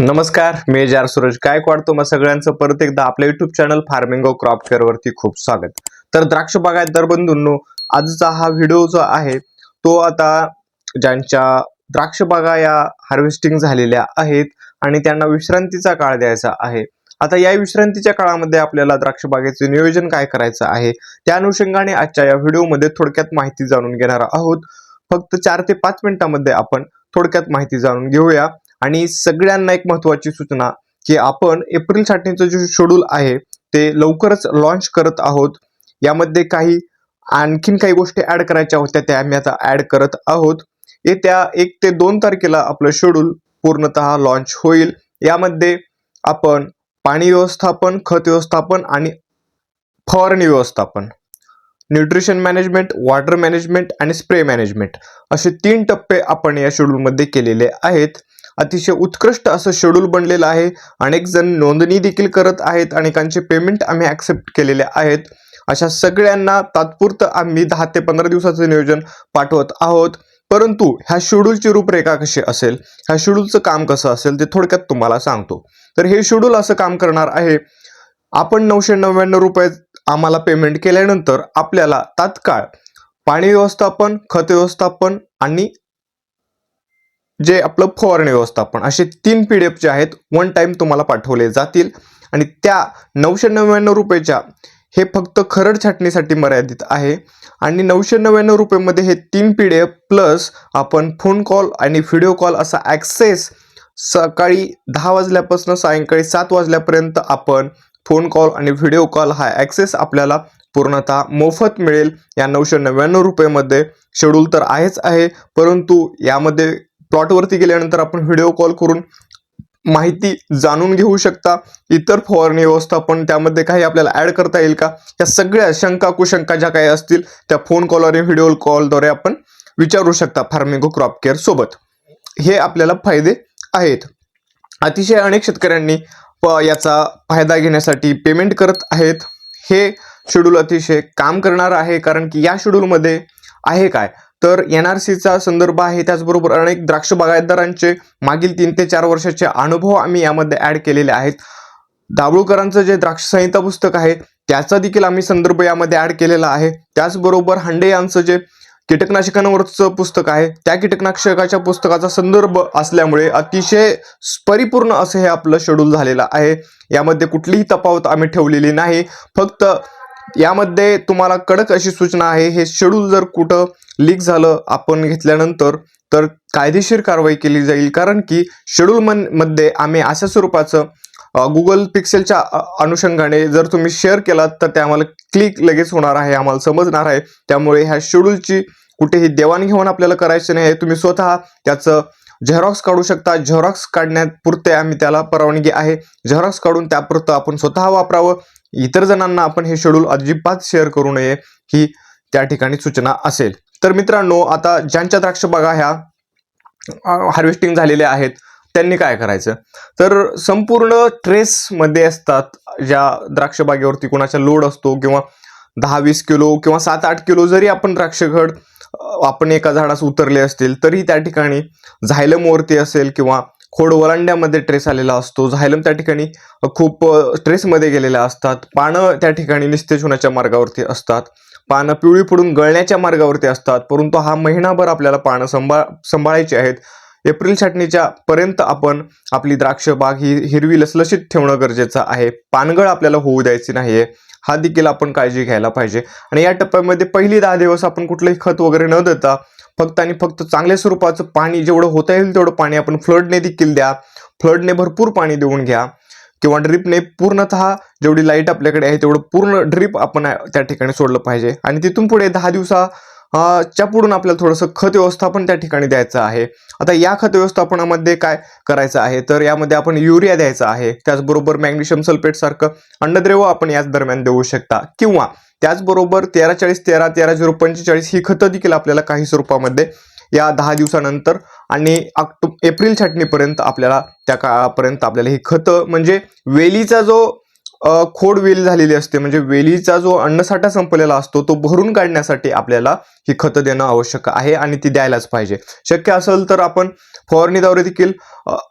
नमस्कार मी जार सूरज गायकवाड. तुम्हा सगळ्यांचं परत एकदा आपल्या YouTube channel farming of crop care वरती खूप स्वागत. तर द्राक्ष बागायतदार बंधूंनो आजचा हा व्हिडिओ जो आहे तो आता ज्यांच्या द्राक्ष बागा या हार्वेस्टिंग झालेल्या आहेत आणि त्यांना विश्रांतीचा काळ द्यायचा आहे आता या विश्रांतीच्या काळामध्ये आपल्याला द्राक्ष बागेचे नियोजन काय करायचं आहे त्या अनुषंगाने आजच्या या व्हिडिओमध्ये थोडक्यात माहिती जाणून घेणार आहोत. फक्त चार ते पाच मिनिटांमध्ये आपण थोडक्यात माहिती जाणून घेऊया. आणि सगळ्यांना एक महत्वाची सूचना की आपण एप्रिलसाठीचं जे शेड्यूल आहे ते लवकरच लॉन्च करत आहोत. यामध्ये काही आणखीन काही गोष्टी ऍड करायच्या होत्या त्या आम्ही आता ऍड करत आहोत. येत्या एक ते दोन तारखेला आपलं शेड्यूल पूर्णतः लॉन्च होईल. यामध्ये आपण पाणी व्यवस्थापन खत व्यवस्थापन आणि फवारणी व्यवस्थापन न्यूट्रिशन मॅनेजमेंट वॉटर मॅनेजमेंट आणि स्प्रे मॅनेजमेंट असे तीन टप्पे आपण या शेड्यूलमध्ये केलेले आहेत. अतिशय उत्कृष्ट असं शेड्यूल बनलेलं आहे. अनेक जण नोंदणी देखील करत आहेत अनेकांचे पेमेंट आम्ही ॲक्सेप्ट केलेले आहेत. अशा सगळ्यांना तात्पुरतं आम्ही दहा ते पंधरा दिवसाचं नियोजन पाठवत आहोत. परंतु ह्या शेड्यूलची रूपरेखा कशी असेल? ह्या शेड्यूलचं काम कसं असेल ते थोडक्यात तुम्हाला सांगतो. तर हे शेड्यूल असं काम करणार आहे. आपण नऊशे नव्याण्णव रुपये आम्हाला पेमेंट केल्यानंतर आपल्याला तात्काळ पाणी व्यवस्थापन खत व्यवस्थापन आणि जे आपलं फवारणी व्यवस्थापन असे तीन पी डी एफ जे आहेत वन टाईम तुम्हाला पाठवले जातील. आणि त्या नऊशे नव्याण्णव रुपयेच्या हे फक्त खरड छाटणीसाठी मर्यादित आहे. आणि नऊशे नव्याण्णव रुपयेमध्ये हे तीन पी डी एफ प्लस आपण फोन कॉल आणि व्हिडिओ कॉल असा ॲक्सेस सकाळी दहा वाजल्यापासून सायंकाळी सात वाजल्यापर्यंत आपण फोन कॉल आणि व्हिडिओ कॉल हा ॲक्सेस आपल्याला पूर्णतः मोफत मिळेल. या नऊशे नव्याण्णव रुपयेमध्ये शेड्यूल तर आहेच आहे परंतु यामध्ये प्लॉटवरती गेल्यानंतर आपण व्हिडिओ कॉल करून माहिती जाणून घेऊ शकता. इतर फवारणी व्यवस्थापन त्यामध्ये काही आपल्याला ऍड करता येईल का? या सगळ्या शंका कुशंका ज्या काही असतील त्या फोन कॉल आणि व्हिडिओ कॉलद्वारे आपण विचारू शकता फार्मिंगो क्रॉप केअर सोबत. हे आपल्याला फायदे आहेत. अतिशय अनेक शेतकऱ्यांनी याचा फायदा घेण्यासाठी पेमेंट करत आहेत. हे शेड्यूल अतिशय काम करणार आहे कारण की या शेड्यूलमध्ये आहे काय? तर एन आर सीचा संदर्भ आहे. त्याचबरोबर अनेक द्राक्ष बागायतदारांचे मागील तीन ते चार वर्षाचे अनुभव आम्ही यामध्ये ॲड केलेले आहेत. दाभोळकरांचं जे द्राक्ष संहिता पुस्तक आहे त्याचा देखील आम्ही संदर्भ यामध्ये ॲड केलेला आहे. त्याचबरोबर हंडे यांचं जे कीटकनाशकांवरचं पुस्तक आहे त्या कीटकनाशकाच्या पुस्तकाचा संदर्भ असल्यामुळे अतिशय परिपूर्ण असं हे आपलं शेड्यूल झालेलं आहे. यामध्ये कुठलीही तफावत आम्ही ठेवलेली नाही. फक्त यामध्ये तुम्हाला कडक अशी सूचना आहे. हे शेड्यूल जर कुठं लीक झालं आपण घेतल्यानंतर तर कायदेशीर कारवाई केली जाईल. कारण की शेड्यूल मनमध्ये आम्ही अशा स्वरूपाचं गुगल पिक्सेलच्या अनुषंगाने जर तुम्ही शेअर केलात तर ते आम्हाला क्लिक लगेच होणार आहे आम्हाला समजणार आहे. त्यामुळे ह्या शेड्यूलची कुठेही देवाणघेवाण आपल्याला करायची नाही. आहे तुम्ही स्वतः त्याचं झेरॉक्स काढू शकता. झेरॉक्स काढण्यापुरते आम्ही त्याला परवानगी आहे. झेरॉक्स काढून त्यापुरतं आपण स्वतः वापरावं. इतर जणांना आपण हे शेड्यूल अजिबात शेअर करू नये ही त्या ठिकाणी सूचना असेल. तर मित्रांनो आता ज्यांच्या द्राक्ष बागा ह्या हार्वेस्टिंग झालेल्या आहेत त्यांनी काय करायचं? तर संपूर्ण ट्रेसमध्ये असतात ज्या द्राक्षबागेवरती कोणाचा लोड असतो किंवा दहा वीस किलो किंवा सात आठ किलो जरी आपण द्राक्षघड आपण एका झाडास उतरले असतील तरी त्या ठिकाणी झायलम वरती असेल किंवा खोड वलांड्यामध्ये ट्रेस आलेला असतो. झायलम त्या ठिकाणी खूप ट्रेसमध्ये गेलेल्या असतात. पानं त्या ठिकाणी निस्तेज होण्याच्या मार्गावरती असतात. पानं पिवळी पडून गळण्याच्या मार्गावरती असतात. परंतु हा महिनाभर आपल्याला पानं सांभाळ सांभाळायची आहेत. एप्रिल छाटणीच्या पर्यंत आपण आपली द्राक्ष बाग ही हिरवी लसलशीत ठेवणं गरजेचं आहे. पानगळ आपल्याला होऊ द्यायची नाहीये. हा देखील आपण काळजी घ्यायला पाहिजे. आणि या टप्प्यामध्ये पहिली दहा दिवस आपण कुठलंही खत वगैरे न देता फक्त आणि फक्त चांगल्या स्वरूपाचं पाणी जेवढं होता येईल तेवढं पाणी आपण फ्लडने देखील द्या. फ्लडने भरपूर पाणी देऊन घ्या. किंवा ड्रिपने पूर्णतः जेवढी लाइट आपल्याकडे आहे तेवढं पूर्ण ड्रिप आपण त्या ठिकाणी सोडलं पाहिजे. आणि तिथून पुढे दहा दिवसा च्या पुढून आपल्याला थोडंसं खत व्यवस्थापन त्या ठिकाणी द्यायचं आहे. आता या खत व्यवस्थापनामध्ये काय करायचं आहे? तर यामध्ये आपण युरिया द्यायचा आहे. त्याचबरोबर मॅग्नेशियम सल्फेट सारखं अन्नद्रव्य आपण याच दरम्यान देऊ शकता. किंवा त्याचबरोबर तेरा चाळीस तेरा तेरा झिरो पंचेचाळीस ही खतं देखील आपल्याला काही स्वरूपामध्ये या दहा दिवसानंतर आणि ऑक्टो एप्रिल छाटणीपर्यंत आपल्याला त्या काळापर्यंत आपल्याला ही खतं म्हणजे वेलीचा जो खोड वेल झालेली असते. म्हणजे वेलीचा जो अन्नसाठा संपलेला असतो तो भरून काढण्यासाठी आपल्याला ही खतं देणं आवश्यक आहे आणि ती द्यायलाच पाहिजे. शक्य असेल तर आपण फवारणीद्वारे देखील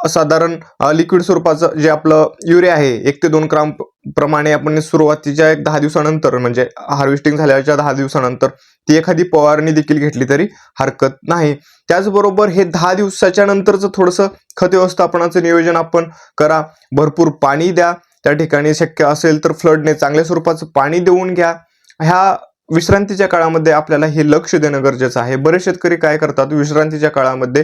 साधारण लिक्विड स्वरूपाचं जे आपलं युरिया आहे एक ते दोन ग्राम प्रमाणे आपण सुरुवातीच्या एक दहा दिवसानंतर म्हणजे हार्वेस्टिंग झाल्याच्या दहा दिवसानंतर ती एखादी फवारणी देखील घेतली तरी हरकत नाही. त्याचबरोबर हे दहा दिवसाच्या नंतरचं थोडंसं खत व्यवस्थापनाचं नियोजन आपण करा. भरपूर पाणी द्या. त्या ठिकाणी शक्य असेल तर फ्लडने चांगल्या स्वरूपाचं पाणी देऊन घ्या. ह्या विश्रांतीच्या काळामध्ये आपल्याला हे लक्ष देणं गरजेचं आहे. बरेच शेतकरी काय करतात? विश्रांतीच्या काळामध्ये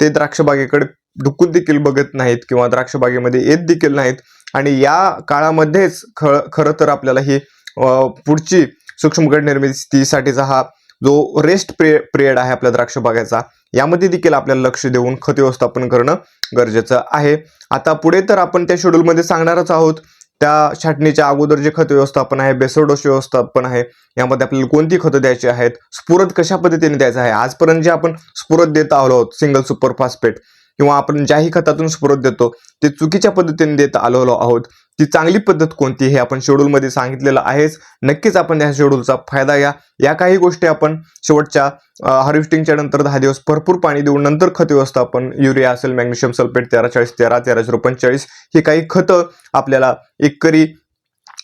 ते द्राक्षबागेकडे बागेकडे देखील बघत नाहीत किंवा द्राक्षबागेमध्ये येत देखील नाहीत. आणि या काळामध्येच ख खरं तर आपल्याला ही पुढची पुढची सूक्ष्मगड निर्मितीसाठीचा हा जो रेस्ट प्रे पिरियड आहे आपल्या द्राक्ष बागेचा यामध्ये देखील आपल्याला लक्ष देऊन खत व्यवस्थापन करणं गरजेचं आहे. आता पुढे तर आपण त्या शेड्यूलमध्ये सांगणारच आहोत त्या छाटणीच्या अगोदर जे खत व्यवस्थापन आहे बेसोडोस व्यवस्थापन आहे यामध्ये आपल्याला कोणती खतं द्यायची आहेत स्फुरद कशा पद्धतीने द्यायचं आहे आजपर्यंत जे आपण स्फुरद देत आलो आहोत सिंगल सुपर फॉस्फेट किंवा आपण ज्याही खतातून स्फोरत देतो ते चुकीच्या पद्धतीने देत आलो आहोत. ती चांगली पद्धत कोणती हे आपण शेड्यूलमध्ये सांगितलेलं आहेच. नक्कीच आपण या शेड्यूलचा फायदा घ्या. या काही गोष्टी आपण शेवटच्या हार्वेस्टिंगच्या नंतर दहा दिवस भरपूर पाणी देऊन नंतर खत व्यवस्थापन युरिया असेल मॅग्नेशियम सल्फेट तेरा चाळीस तेरा तेरा झिरो पंचेचाळीस ही काही खतं आपल्याला एकरी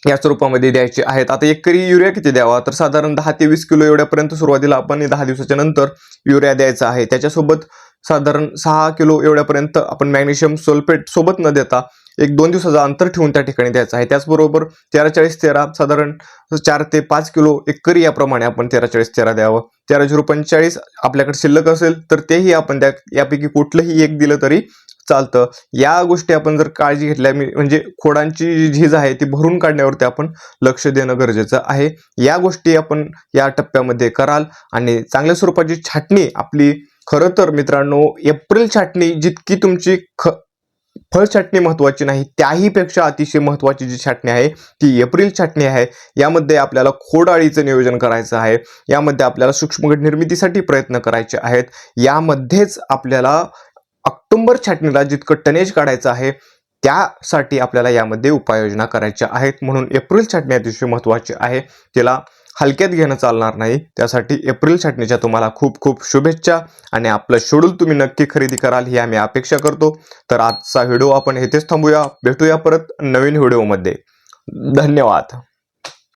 या स्वरूपामध्ये द्यायचे आहेत. आता एकरी युरिया किती द्यावा? तर साधारण दहा ते वीस किलो एवढ्यापर्यंत सुरुवातीला आपण दहा दिवसाच्या नंतर युरिया द्यायचा आहे. त्याच्यासोबत साधारण सहा किलो एवढ्यापर्यंत आपण मॅग्नेशियम सल्फेट सोबत न देता एक दोन दिवसाचा अंतर ठेवून त्या ठिकाणी द्यायचं आहे. त्याचबरोबर तेरा चाळीस तेरा साधारण चार ते पाच किलो एकरी याप्रमाणे आपण तेरा चाळीस तेरा द्यावं. तेरा झिरो पंचेचाळीस आपल्याकडे शिल्लक असेल तर तेही आपण त्या यापैकी कुठलंही एक दिलं तरी चालतं. या गोष्टी आपण जर काळजी घेतल्या मी- म्हणजे खोडांची जी झीज आहे ती भरून काढण्यावरती आपण लक्ष देणं गरजेचं आहे. या गोष्टी आपण या टप्प्यामध्ये कराल आणि चांगल्या स्वरूपाची छाटणी आपली खरं तर मित्रांनो एप्रिल छाटणी जितकी तुमची ख फळ छाटणी महत्वाची नाही त्याहीपेक्षा अतिशय महत्वाची जी छाटणी आहे ती एप्रिल छाटणी आहे. यामध्ये आपल्याला खोडाळीचं नियोजन करायचं आहे. यामध्ये आपल्याला सूक्ष्मगट निर्मितीसाठी प्रयत्न करायचे आहेत. यामध्येच आपल्याला ऑक्टोबर छाटणीला जितकं टनेज काढायचं आहे त्यासाठी आपल्याला यामध्ये उपाययोजना करायच्या आहेत. म्हणून एप्रिल छाटणी अतिशय महत्त्वाची आहे. तिला हलक्यात घेणं चालणार नाही. त्यासाठी एप्रिल छाटणीच्या तुम्हाला खूप खूप शुभेच्छा. आणि आपलं शेड्यूल तुम्ही नक्की खरेदी कराल ही आम्ही अपेक्षा करतो. तर आजचा व्हिडिओ आपण येथेच थांबूया. भेटूया परत नवीन व्हिडिओमध्ये. धन्यवाद.